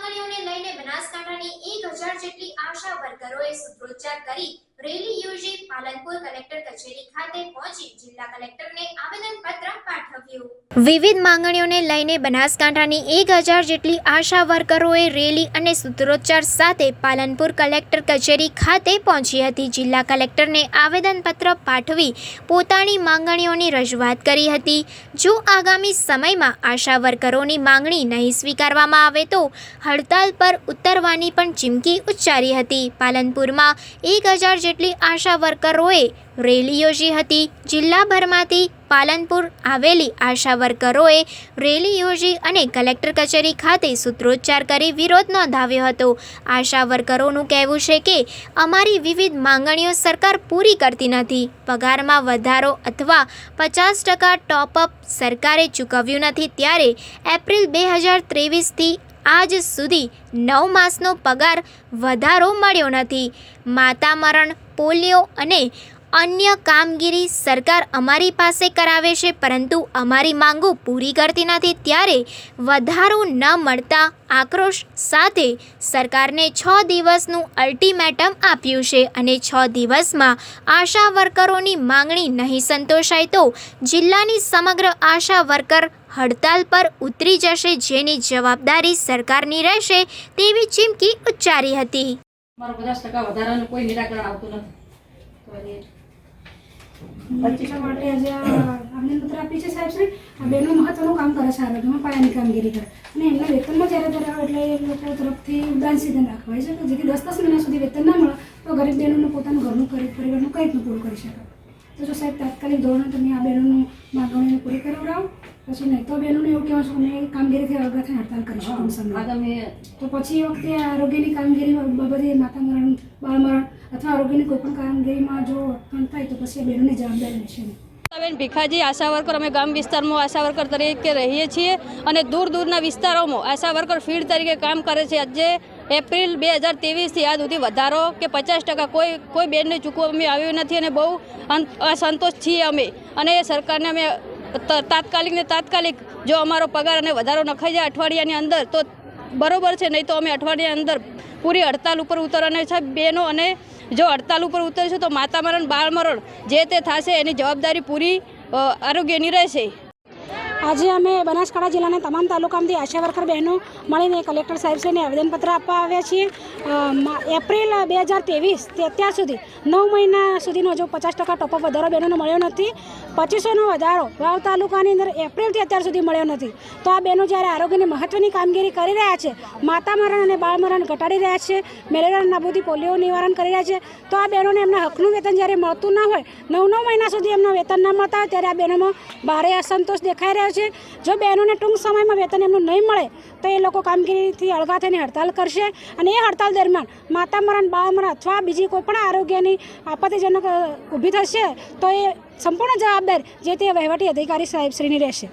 માંગણીઓને લઈને બનાસકાંઠાની એક હજાર જેટલી આશા વર્કરોએ સૂત્રોચ્ચાર કરી રેલી યોજી પાલનપુર કલેક્ટર કચેરી ખાતે પહોંચી જિલ્લા કલેક્ટરને આવેદનપત્ર પાઠવ્યું. વિવિધ માંગણીઓને લઈને બનાસકાંઠાની એક હજાર જેટલી આશા વર્કરોએ રેલી અને સૂત્રોચ્ચાર સાથે પાલનપુર કલેક્ટર કચેરી ખાતે પહોંચી હતી. જિલ્લા કલેક્ટરને આવેદનપત્ર પાઠવી પોતાની માંગણીઓની રજૂઆત કરી હતી. જો આગામી સમયમાં આશા વર્કરોની માંગણી નહીં સ્વીકારવામાં આવે તો હડતાલ પર ઉતરવાની પણ ચીમકી ઉચ્ચારી હતી. પાલનપુરમાં એક હજાર જેટલી આશા વર્કરોએ રેલી યોજી હતી, જિલ્લાભરમાંથી પાલનપુર આવેલી આશા વર્કરોએ રેલી યોજી અને કલેક્ટર કચેરી ખાતે સૂત્રોચ્ચાર કરી વિરોધ નોંધાવ્યો હતો. આશા વર્કરોનું કહેવું છે કે, અમારી વિવિધ માંગણીઓ સરકાર પૂરી કરતી નથી. પગારમાં વધારો અથવા પચાસ ટકા ટોપઅપ સરકારે ચૂકવ્યું નથી, ત્યારે એપ્રિલ બે હજાર ત્રેવીસથી આજ સુધી નવ માસનો પગાર વધારો મળ્યો નથી. માતા મરણ પોલિયો અને અન્ય કામગીરી સરકાર અમારી પાસે કરાવે છે, પરંતુ અમારી માંગો પૂરી કરતી નથી. ત્યારે વધારો ન મળતા આક્રોશ સાથે સરકારને છ દિવસનું અલ્ટિમેટમ આપ્યું છે અને છ દિવસમાં આશા વર્કરોની માંગણી નહીં સંતોષાય તો જિલ્લાની સમગ્ર આશા વર્કર હડતાલ પર ઉતરી જશે જેની જવાબદારી સરકારની રહેશે તેવી ચીમકી ઉચ્ચારી હતી. મારો પચાસ ટકા વધારાનું કોઈ નિરાકરણ આવતું નથી. એટલા માટે આજે આવેદનપત્ર આપી છે સાહેબ શ્રી. આ બેનું મહત્વનું કામ કરે છે આરોગ્યમાં પાયાની કામગીરી કરે. અને એમના વેતનમાં જ્યારે જ્યારે આવે એટલે એ લોકો તરફથી ઉડાન સીધન રાખવાય છે. કે જેથી દસ દસ મહિના સુધી વેતન ના મળે તો ગરીબ બહેનોને પોતાનું ઘરનું કરી પરિવારનું કંઈક રીતનું પૂરું કરી શકે. તો જો સાહેબ તાત્કાલિક ધોરણે તમે આ બહેનોનું માગણીને પૂરી કરાવડાવો પછી નહીં તો બહેનોને એવું કહેવા છું અમે કામગીરીથી થઈને હડતાલ કરીશું. તો પછી એ વખતે આરોગ્યની કામગીરી બાબતે માતા મરણ બાળ મરણ અથવા આરોગ્યની કોઈ પણ કામગીરીમાં જો અટકણ થાય તો પછી બહેનોની જવાબદારી રહેશે બેન ભીખાજી આશા વર્કર અમે ગામ વિસ્તારમાં આશા વર્કર તરીકે રહીએ છીએ અને દૂર દૂરના વિસ્તારોમાં આશા વર્કર ફીલ્ડ તરીકે કામ કરે છે. આજે એપ્રિલ બે હજાર ત્રેવીસથી આજ સુધી વધારો કે પચાસ ટકા કોઈ કોઈ બેનને ચૂકવવામાં આવ્યું નથી અને બહુ અસંતોષ છીએ અમે. અને એ સરકારને અમે તાત્કાલિક ને તાત્કાલિક જો અમારો પગાર અને વધારો નખાઈ જાય અઠવાડિયાની અંદર તો બરોબર છે, નહીં તો અમે અઠવાડિયાની અંદર પૂરી હડતાલ ઉપર ઉતરવાના છે. બહેનો અને જો હડતાલ ઉપર ઉતરશું તો માતા મરણ બાળ મરણ જે તે થશે એની જવાબદારી પૂરી આરોગ્યની રહેશે. આજે અમે બનાસકાંઠા જિલ્લાના તમામ તાલુકામાંથી આશા વર્કર બહેનો મળીને કલેક્ટર સાહેબશ્રીને આવેદનપત્ર આપવા આવ્યા છીએ. એપ્રિલ બે હજાર ત્રેવીસ અત્યાર સુધી નવ મહિના સુધીનો હજુ પચાસ ટકા ટોપઅપ વધારો બહેનોને મળ્યો નથી. પચીસોનો વધારો વાવ તાલુકાની અંદર એપ્રિલથી અત્યાર સુધી મળ્યો નથી. તો આ બહેનો જ્યારે આરોગ્યની મહત્ત્વની કામગીરી કરી રહ્યા છે, માતા મરણ અને બાળ મરણ ઘટાડી રહ્યા છે, મેલેરિયા નાબૂદી પોલિયો નિવારણ કરી રહ્યા છે, તો આ બહેનોને એમના હકનું વેતન જ્યારે મળતું ના હોય, નવ નવ મહિના સુધી એમના વેતન ના મળતા હોય ત્યારે આ બહેનોમાં ભારે અસંતોષ દેખાઈ રહ્યો છે જો બહેનોને ટૂંક સમયમાં વેતન એમનું નહીં મળે, તો એ લોકો કામગીરીથી અળગા થઈને હડતાલ કરશે અને એ હડતાલ દરમિયાન માતા મરણ, બાળ મરણ અથવા બીજી કોઈ પણ આરોગ્યની આપત્તિજનક ઊભી થશે, તો એ સંપૂર્ણ જવાબદાર જે તે વહીવટી અધિકારી સાહેબશ્રીની રહેશે.